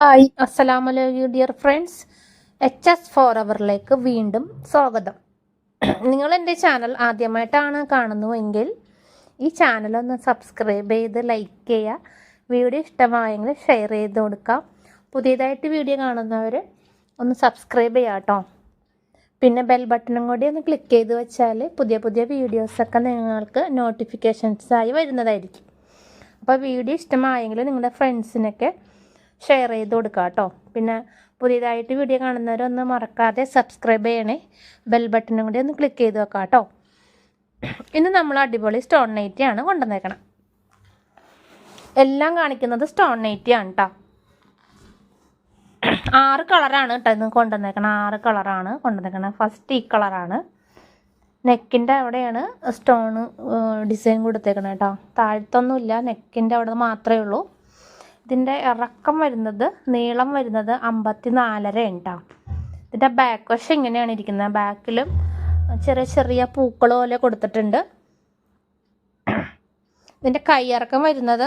Hi അസ്സലാമലൈക്കും dear friends. H S four അവറിലേക്ക് വീണ്ടും സ്വാഗതം. നിങ്ങൾ എന്റെ ചാനൽ ആദ്യമായിട്ടാണ് കാണുന്നുവെങ്കിൽ ഈ ചാനൽ ഒന്ന് സബ്സ്ക്രൈബ് ചെയ്ത് ലൈക്ക് ചെയ്യുക. വീഡിയോ ഇഷ്ടമായെങ്കിൽ ഷെയർ ചെയ്ത് കൊടുക്കാം പുതിയതായിട്ട് വീഡിയോ കാണുന്നവർ ഒന്ന് സബ്സ്ക്രൈബ് ചെയ്യാം കേട്ടോ പിന്നെ ബെൽ ബട്ടണും കൂടി ഒന്ന് ക്ലിക്ക് ചെയ്ത് വെച്ചാൽ പുതിയ പുതിയ വീഡിയോസൊക്കെ നിങ്ങൾക്ക് നോട്ടിഫിക്കേഷൻസായി വരുന്നതായിരിക്കും. അപ്പോൾ വീഡിയോ ഇഷ്ടമായെങ്കിൽ നിങ്ങളുടെ ഫ്രണ്ട്സിനൊക്കെ ഷെയർ ചെയ്ത് കൊടുക്കുക കേട്ടോ പിന്നെ പുതിയതായിട്ട് വീഡിയോ കാണുന്നവരൊന്നും മറക്കാതെ സബ്സ്ക്രൈബ് ചെയ്യണേ. ബെൽ ബട്ടണും കൂടി ഒന്ന് ക്ലിക്ക് ചെയ്ത് വെക്കാം കേട്ടോ ഇന്ന് നമ്മൾ അടിപൊളി സ്റ്റോൺ നൈറ്റിയാണ് കൊണ്ടുവന്നേക്കണം. എല്ലാം കാണിക്കുന്നത് സ്റ്റോൺ നൈറ്റിയാണ് കേട്ടോ ആറ് കളറാണ് കേട്ടോ ഇന്ന് കൊണ്ടുവന്നേക്കണം. ആറ് കളറാണ് കൊണ്ടുവന്നേക്കണം. ഫസ്റ്റ് ഈ കളറാണ് നെക്കിന്റെ അവിടെയാണ് സ്റ്റോൺ ഡിസൈൻ കൊടുത്തേക്കണം കേട്ടോ താഴ്ത്തൊന്നുമില്ല. നെക്കിന്റെ അവിടെ മാത്രമേ ഉള്ളൂ. ഇതിന്റെ ഇറക്കം വരുന്നത് നീളം വരുന്നത് അമ്പത്തി നാലര ഉണ്ടാവും ഇതിന്റെ ബാക്ക് വശം ഇങ്ങനെയാണ് ഇരിക്കുന്നത്. ബാക്കിലും ചെറിയ ചെറിയ പൂക്കൾ പോലെ കൊടുത്തിട്ടുണ്ട്. ഇതിന്റെ കൈയിറക്കം വരുന്നത്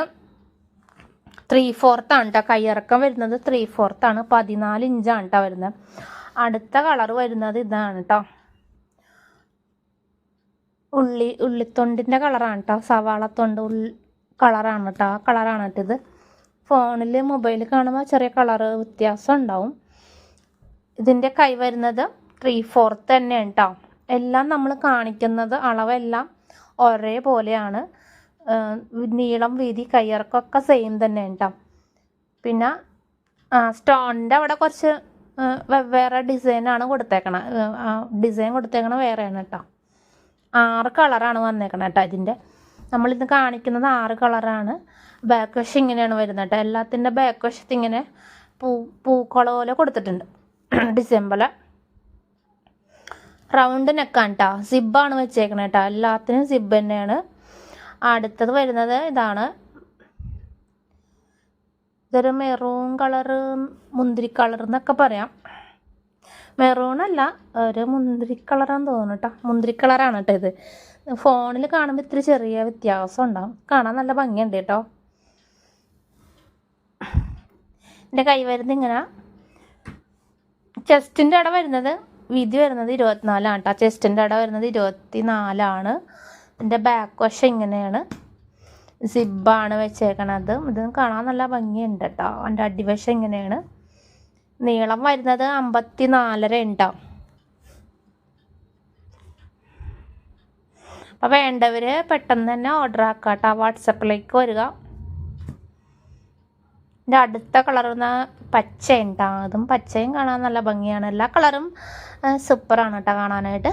ത്രീ ഫോർത്താണ് കേട്ടോ കൈയിറക്കം വരുന്നത് ത്രീ ആണ്. പതിനാല് ഇഞ്ചാണ് കേട്ടോ വരുന്നത്. അടുത്ത കളർ വരുന്നത് ഇതാണ് കേട്ടോ ഉള്ളി ഉള്ളിത്തൊണ്ടിന്റെ കളറാണ് കേട്ടോ സവാളത്തൊണ്ട് ഉള്ളി കളറാണ് കേട്ടോ ആ കളറാണ് കേട്ടോ ഇത്. ഫോണിൽ മൊബൈൽ കാണുമ്പോൾ ചെറിയ കളർ വ്യത്യാസം ഉണ്ടാവും. ഇതിന്റെ കൈ വരുന്നത് ത്രീ ഫോർത്ത് തന്നെയാണ് കേട്ടോ എല്ലാം നമ്മൾ കാണിക്കുന്നത് അളവെല്ലാം ഒരേപോലെയാണ്. നീളം വീതി കയ്യിറക്കമൊക്കെ സെയിം തന്നെ കേട്ടോ പിന്നെ സ്റ്റോണിന്റെ അവിടെ കുറച്ച് വേറെ ഡിസൈനാണ് കൊടുത്തേക്കണ. ഡിസൈൻ കൊടുത്തേക്കണ വേറെയാണ് കേട്ടോ ആറ് കളറാണ് വന്നേക്കണേ കേട്ടോ ഇതിന്റെ നമ്മളിന്ന് കാണിക്കുന്നത് ആറ് കളറാണ്. ബാക്ക് വശം ഇങ്ങനെയാണ് വരുന്നത് കേട്ടോ. എല്ലാത്തിന്റെ ബാക്ക് വശത്ത് ഇങ്ങനെ പൂ പൂക്കള പോലെ കൊടുത്തിട്ടുണ്ട്. ഡിസംബറിൽ റൗണ്ട് നെക്കാണ് കേട്ടോ സിബാണ് വെച്ചേക്കണേ കേട്ടോ എല്ലാത്തിനും സിബ് തന്നെയാണ്. അടുത്തത് വരുന്നത് ഇതാണ്. ഇതൊരു മെറൂൺ കളറ് മുന്തിരി കളർ എന്നൊക്കെ പറയാം. മെറൂൺ അല്ല ഒരു മുന്തിരി കളറാന്ന് തോന്നുന്നു കേട്ടോ മുന്തിരി കളറാണ് കേട്ടോ ഇത്. ഫോണിൽ കാണുമ്പോൾ ഇത്തിരി ചെറിയ വ്യത്യാസം ഉണ്ടാവും. കാണാൻ നല്ല ഭംഗിയുണ്ട് കേട്ടോ. എന്റെ കൈ വരുന്നത് ഇങ്ങനെ. ചെസ്റ്റിന്റെ ഇട വരുന്നത് വിധി വരുന്നത് ഇരുപത്തിനാലാണ് കേട്ടോ ചെസ്റ്റിന്റെ ഇട വരുന്നത് ഇരുപത്തി നാലാണ് എന്റെ ബാക്ക് വശം ഇങ്ങനെയാണ്. സിബാണ് വെച്ചേക്കണത്. ഇത് കാണാൻ നല്ല ഭംഗിയുണ്ട് കേട്ടോ എന്റെ അടിവശം ഇങ്ങനെയാണ്. നീളം വരുന്നത് അമ്പത്തി നാലര ഉണ്ടാവും അപ്പോൾ വേണ്ടവർ പെട്ടെന്ന് തന്നെ ഓർഡർ ആക്കുക കേട്ടോ വാട്സപ്പിലേക്ക് വരിക. എന്റെ അടുത്ത കളറുന്ന പച്ചയുണ്ടാ. അതും പച്ചയും കാണാൻ നല്ല ഭംഗിയാണ്. എല്ലാ കളറും സൂപ്പറാണ് കേട്ടോ കാണാനായിട്ട്.